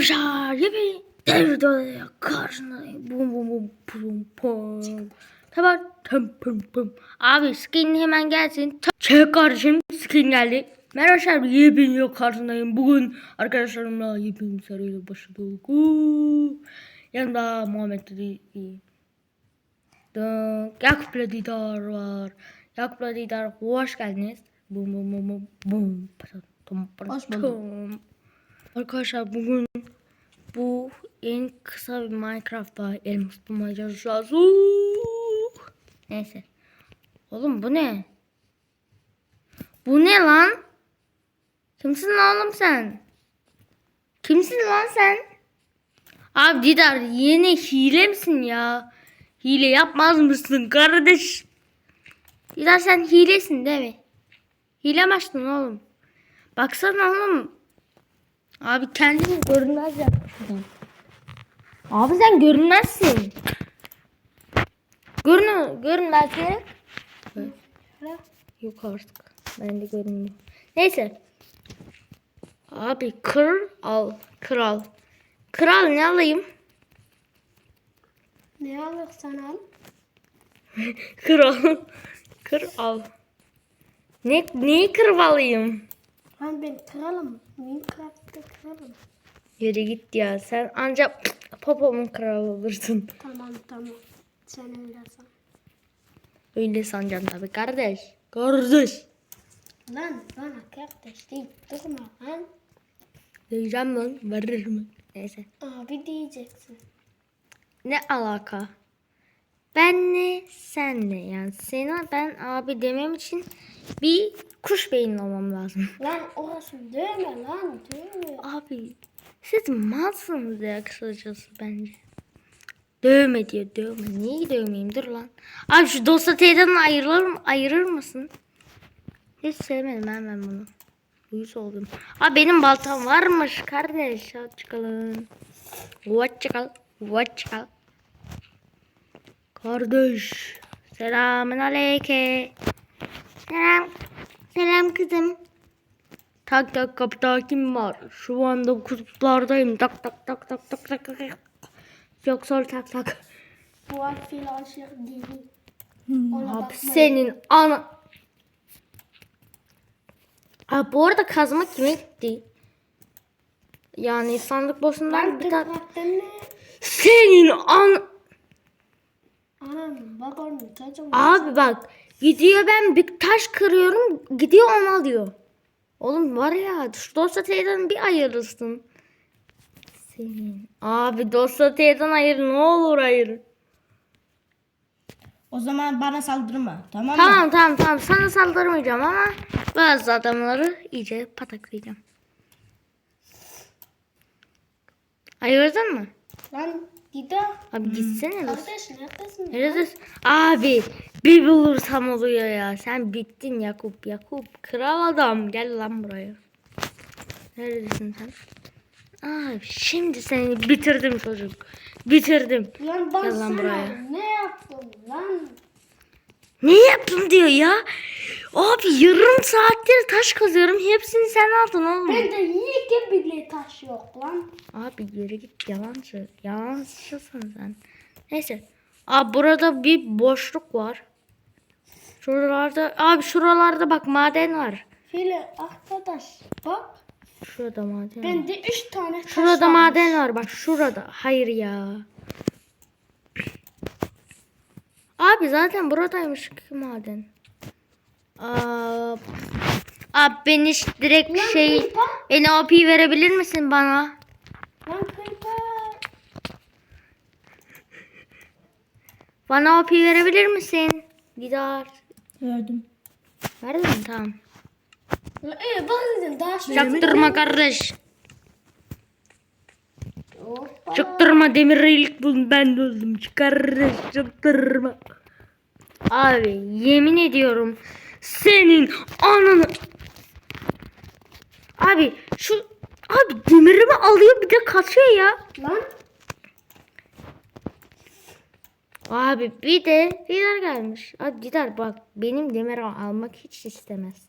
Arkadaşlar yepyeni videoya karşınızdayım. Bum bum bum bum bum. Tamam pım pım pım. Abi skin hemen gelsin. Çek kardeşim skin geldi. Merhaba arkadaşlar yepyeni video karşınızdayım. Bugün arkadaşlarımla yepyeni bir seriyle başladık. Yanımda Muhammed dedi. Yakup'la Didar var. Yakup'la Didar hoş geldiniz. Bum bum bum bum Hoş bulduk. Arkadaşlar bugün bu en kısa bir Minecraft'ta elmas bulmaya çalışacağız. Uuu. Neyse. Oğlum bu ne? Bu ne lan? Kimsin oğlum sen? Kimsin lan sen? Abi Didar yine hile misin ya? Hile yapmaz mısın kardeş? Didar sen hilesin değil mi? Hile mi açtın oğlum? Baksana oğlum. Abi kendini görünmez yapmış adam. Abi sen görünmezsin. Görün görünmez yere. Yok artık. Ben de görünmüyor. Neyse. Abi kır al. Kral. Kral ne alayım? Ne alırsan al. Kral. Kır al. Ne, neyi kırmalıyım? Lan ben kralım. Minecraft'ta kralım. Yürü git ya. Sen ancak popomun kralı olursun. Tamam tamam. Sen öyle san. Öyle sanacaksın tabii kardeş. Kardeş. Lan bana kardeş deyip durma lan. Diyeceğim lan verir mi? Neyse. Abi diyeceksin. Ne alaka? Ben ne sen ne yani sana ben abi demem için bir kuş beyinli olmam lazım. Lan orası dövme lan dövme. Abi siz malsınız ya kısacası bence. Dövme diyor dövme. Niye dövmeyeyim dur lan. Abi şu dosya teyzeden ayırır, ayırır mısın? Hiç sevmedim ben, ben bunu. Uyuz oldum. Abi benim baltam varmış kardeş. Hadi çıkalım. Hoşçakal. Hoşçakal. Kardeş. Selamun aleyke. Selam. Selam kızım. Tak tak kapıda kim var? Şu anda kutuplardayım. Tak tak tak tak tak tak tak. Yok sol tak tak. Bu harfiyle aşık değil. Ona Abi senin ana... Abi bu arada kazma kime gitti? Yani sandık boşundan bir tane... Senin an... Anam babam çocuğum. Abi bak gidiyor ben bir taş kırıyorum gidiyor onu alıyor. Oğlum var ya şu dosya teyzen bir ayırırsın. Senin. Abi dosya teyzen ayır ne olur ayır. O zaman bana saldırma. Tamam mı? Tamam tamam tamam sana saldırmayacağım ama bazı adamları iyice pataklayacağım. Ayırdın mı? Lan Dida. Abi gitsene. lan. Kardeş neredesin? Neredesin? Abi bir bulursam oluyor ya. Sen bittin Yakup. Yakup kral adam. Gel lan buraya. Neredesin sen? Abi şimdi seni bitirdim çocuk. Bitirdim. Lan Gel lan buraya. ne yaptım lan? Ne yaptın diyor ya. Abi yarım saattir taş kazıyorum. Hepsini sen aldın oğlum. Bende yiyeke bile taş yok lan. Abi yürü git yalancı. Yalancısın sen. Neyse. Abi burada bir boşluk var. Şuralarda abi şuralarda bak maden var. File arkadaş bak. Şurada maden var. Bende üç tane taş Şurada var. maden var bak şurada. Hayır ya. Abi zaten buradaymış ki maden. Aa, abi beni ş- direkt şey Creeper. beni OP verebilir misin bana? Lan. Bana OP verebilir misin? Didar. Gördüm. Verdin mi? Tamam. Lan ee bak dedim taş. Çaktırma kardeş. Hoppa. Çaktırma demir ilk bul ben de öldüm. Kardeş çaktırma. Abi yemin ediyorum senin ananı. Abi şu abi demirimi alıyor bir de kaçıyor ya. Lan Abi bir de Didar gelmiş. Abi Didar bak benim demir al- almak hiç istemez.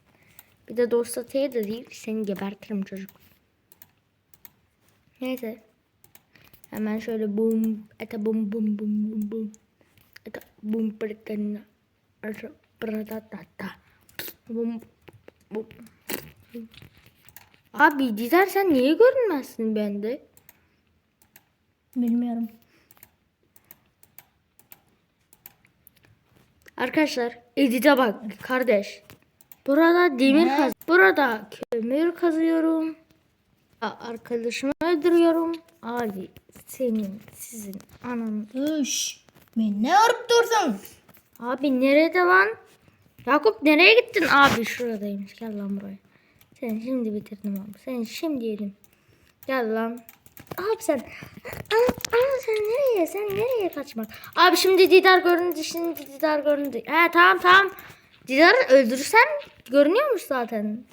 Bir de dostataya da değil seni gebertirim çocuk. Neyse. Hemen şöyle bum eta bum bum bum bum bum. Eta bum. Bum bum. Abi Dizer sen niye görünmezsin bende? Bilmiyorum. Arkadaşlar edite bak kardeş. Burada demir Ne? kaz. Burada kömür kazıyorum. Arkadaşımı öldürüyorum. Abi senin sizin ananın. Üş. Ben ne arıp durdun? Abi nerede lan? Yakup nereye gittin? Abi şuradaymış. Gel lan buraya. Sen şimdi bitirdim abi. Sen şimdi yedim. Gel lan. Abi sen. Aa, aa, sen nereye? Sen nereye kaçmak? Abi şimdi Didar göründü. Şimdi Didar göründü. He tamam tamam. Didar'ı öldürürsen görünüyormuş zaten.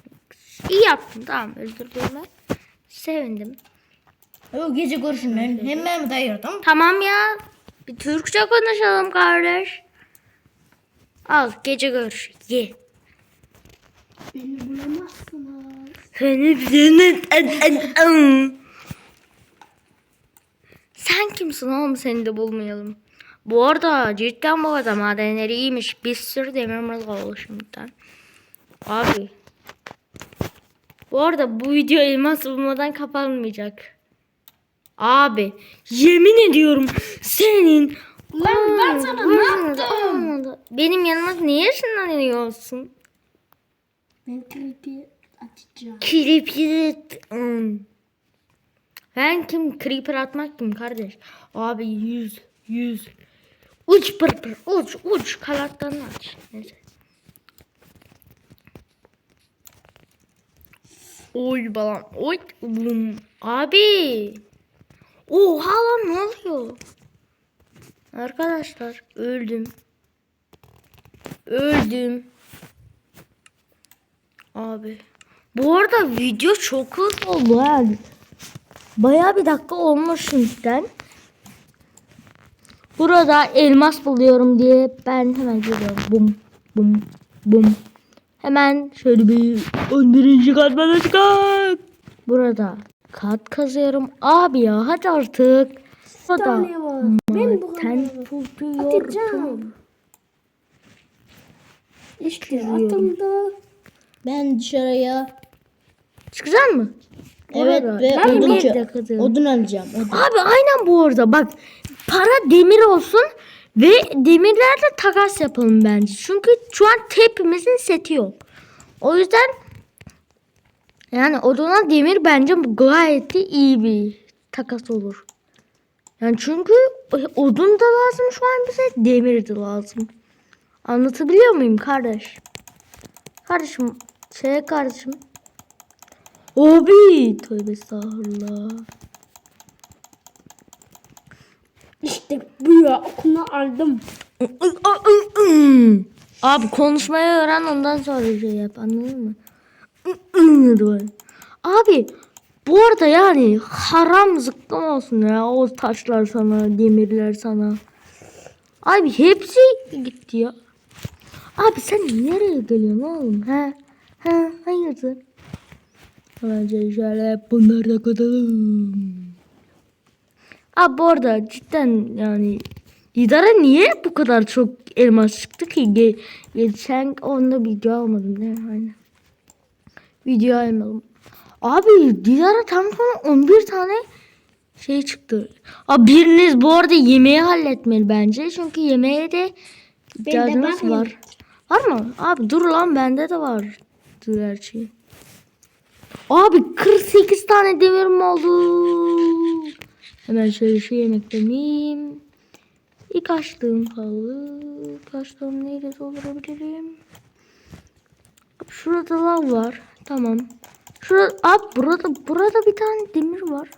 İyi yaptın tamam öldürdüğüme. Sevindim. O gece görüşünden hemen mi dayırdım? Tamam ya. Bir Türkçe konuşalım kardeş. Al gece görüş. Ye. Beni bulamazsınız. Seni seni Sen kimsin oğlum seni de bulmayalım. Bu arada cidden bu arada madenleri iyiymiş. Bir sürü demir oldu şimdiden. Abi. Bu arada bu video elmas bulmadan kapanmayacak. Abi yemin ediyorum senin Lan ben sana ne Olmadı, yaptım? olmadı. Benim yanıma niye ışınlanıyorsun? Ben creepy açacağım. Creeper. Ben kim? Creeper atmak kim kardeş? Abi yüz, yüz. Uç pır pır, uç, uç. Kanatlarını aç. Neyse. Oy balam, oy. Bum. Abi. Oha lan ne oluyor? Arkadaşlar öldüm. Öldüm. Abi. Bu arada video çok hızlı oldu yani. Bayağı bir dakika olmuş şimdiden. Burada elmas buluyorum diye ben hemen geliyorum. Bum bum bum. Hemen şöyle bir 11. katmana çıkar. Burada kat kazıyorum. Abi ya hadi artık. Burada. Ben bu. Atacağım. İşte atıldı. Ben dışarıya Çıkacak mı? evet ve Ben odun, odun alacağım. Odun. Abi aynen bu arada bak para demir olsun ve demirlerle takas yapalım bence. Çünkü şu an hepimizin seti yok. O yüzden yani oduna demir bence gayet iyi bir takas olur. Yani çünkü odun da lazım şu an bize demir de lazım. Anlatabiliyor muyum kardeş? Kardeşim şey kardeşim. Abi tövbe estağfurullah. İşte bu ya okunu aldım. Abi konuşmayı öğren ondan sonra şey yap anladın mı? Abi bu arada yani haram zıkkım olsun ya o taşlar sana demirler sana. Abi hepsi gitti ya. Abi sen nereye geliyorsun oğlum ha? Ha hayırdır? Bence şöyle bunları da katalım. Abi bu arada cidden yani Didar'a niye bu kadar çok elmas çıktı ki? Ge geçen onda video almadım değil mi? Aynen. Video almadım. Abi Didar'a tam tam 11 tane şey çıktı. Abi biriniz bu arada yemeği halletmeli bence. Çünkü yemeğe de ihtiyacımız var. var. Var mı? Abi dur lan bende de var. Dur her şey. Abi 48 tane demirim oldu. Hemen şöyle şu yemeklerimi İlk açtığım halı. İlk açtığım neyle doldurabilirim? Şurada lav var. Tamam. Şurada, abi burada, burada bir tane demir var.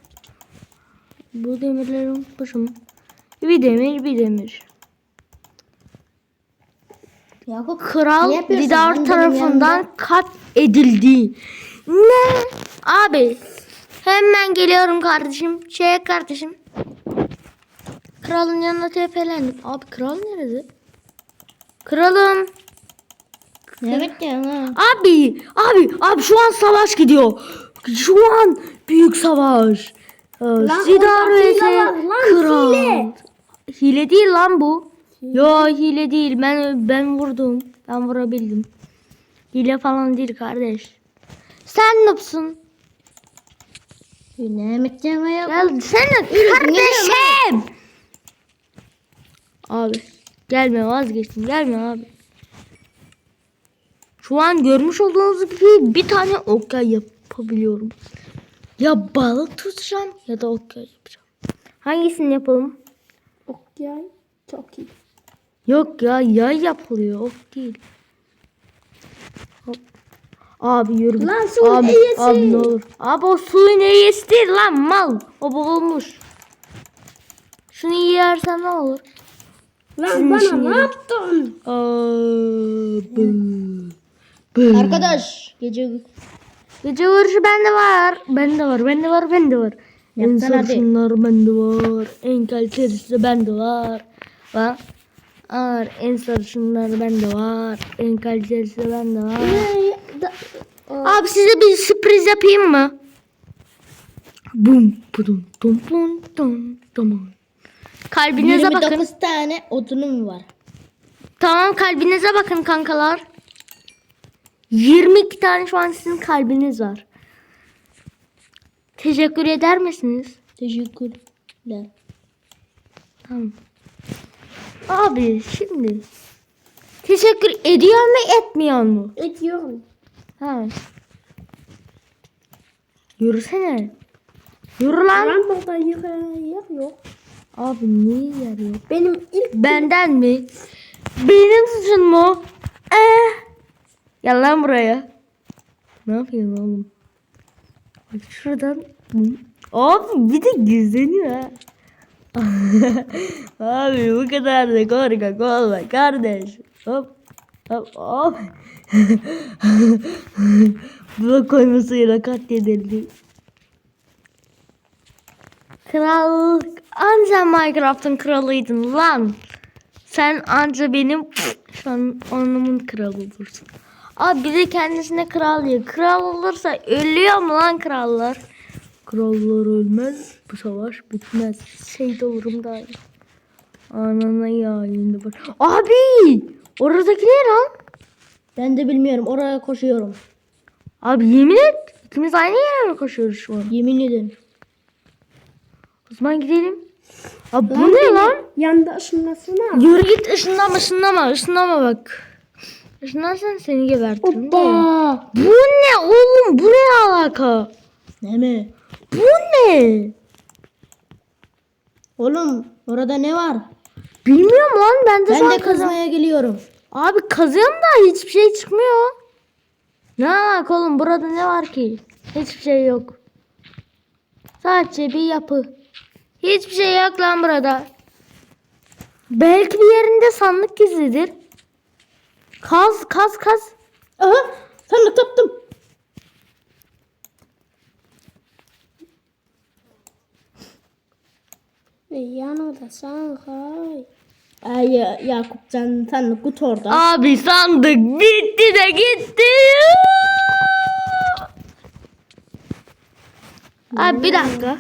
Bu demirleri unutmuşum. Bir demir, bir demir. Yakup Kral? Didar tarafından kat edildi. Ne? Abi hemen geliyorum kardeşim. Şey kardeşim. Kralın yanına tepelendim. Abi kral nerede? Kralım. Evet ya. Abi, abi, abi şu an savaş gidiyor. Şu an büyük savaş. Orada hile vs Kral. hile. Hile değil lan bu. Yo hile değil. Ben ben vurdum. Ben vurabildim. Hile falan değil kardeş. Sen noobsun. Yine Mehmetcan'a Gel sen kardeşim. Abi gelme vazgeçtim. Gelme abi. Şu an görmüş olduğunuz gibi bir tane okyay yapabiliyorum. Ya balık tutacağım ya da okyay yapacağım. Hangisini yapalım? Okyay çok iyi. Yok ya yay yapılıyor. Ok değil. Hop. Abi yürü. Lan suyun abi, eğesi. Abi ne olur. Abi o suyun eğesi değil lan mal. O boğulmuş. Şunu yersen ne olur? Lan Sizin bana ne yaptın? Abi. Bı. Arkadaş gece Gece vuruşu bende var. Bende var. Bende var. Bende var. En sarışınlar bende var. En kalitelisi de bende var. Var. Var. En sarışınlar bende var. En kalitelisi de bende var. Abi size bir sürpriz yapayım mı? Bum budum dum bum dum dum. Kalbinize bakın. 29 tane odunum var. Tamam kalbinize bakın kankalar. 22 tane şu an sizin kalbiniz var. Teşekkür eder misiniz? Teşekkürler. Tamam. Abi şimdi teşekkür ediyor mu etmiyor mu? Ediyorum. Ha. Yürüsene. Yürü lan. Lan burada yer yok. Abi niye yer yok? Benim ilk Benden mi? Benim suçum mu? Eh. Gel lan buraya. Ne yapıyorsun oğlum? Bak şuradan. Abi bir de gizleniyor ha. Abi bu kadar da korkak olma kardeş. Hop. Hop hop. Bu koymasıyla katledildi. Krallık. Anca Minecraft'ın kralıydın lan. Sen anca benim şu an onumun kralı olursun. Abi bir de kendisine kral diyor. Kral olursa ölüyor mu lan krallar? Krallar ölmez. Bu savaş bitmez. Şehit olurum iyi. Anana ya şimdi bak. Abi! Oradaki ne lan? Ben de bilmiyorum oraya koşuyorum. Abi yemin et. İkimiz aynı yere mi koşuyoruz şu an? Yemin ederim. O zaman gidelim. Abi bu ne lan? yanda ışınlasana. Yürü git ışınlama ışınlama ışınlama bak. Işınlarsan seni gebertirim. Hoppa. Bu ne oğlum bu ne alaka? Ne mi? Bu ne? Oğlum orada ne var? Bilmiyorum lan ben de Ben de kazmaya geliyorum. Abi kazıyorum da hiçbir şey çıkmıyor. Ne alaka oğlum burada ne var ki? Hiçbir şey yok. Sadece bir yapı. Hiçbir şey yok lan burada. Belki bir yerinde sandık gizlidir. Kaz kaz kaz. Aha sandık taptım. Ve yanında Shanghai. Ay ya, Yakup sen sandık kut orada. Abi sandık bitti de gitti. Abi bir dakika.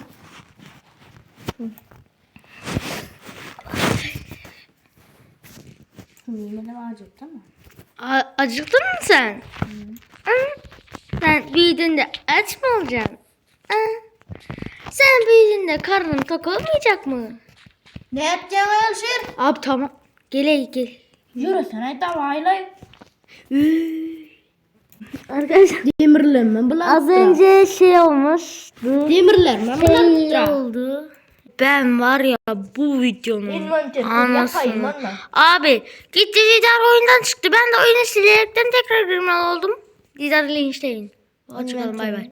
Yine de var değil mi? A- acıktın mı sen? Sen büyüdüğünde aç mı olacaksın? Sen büyüdüğünde karnın tok olmayacak mı? Ne yapacağım Elşir? Abi tamam. Gel gel. Yürü sen davayla. Arkadaşlar Demirlenme bulan. az önce şey olmuştu. Demirlenme Şey bulan. oldu. Ben var ya bu videonun anasını. Abi gitti Didar oyundan çıktı. Ben de oyunu silerekten tekrar girmeli oldum. Didar linçleyin. Hoşçakalın bay bay.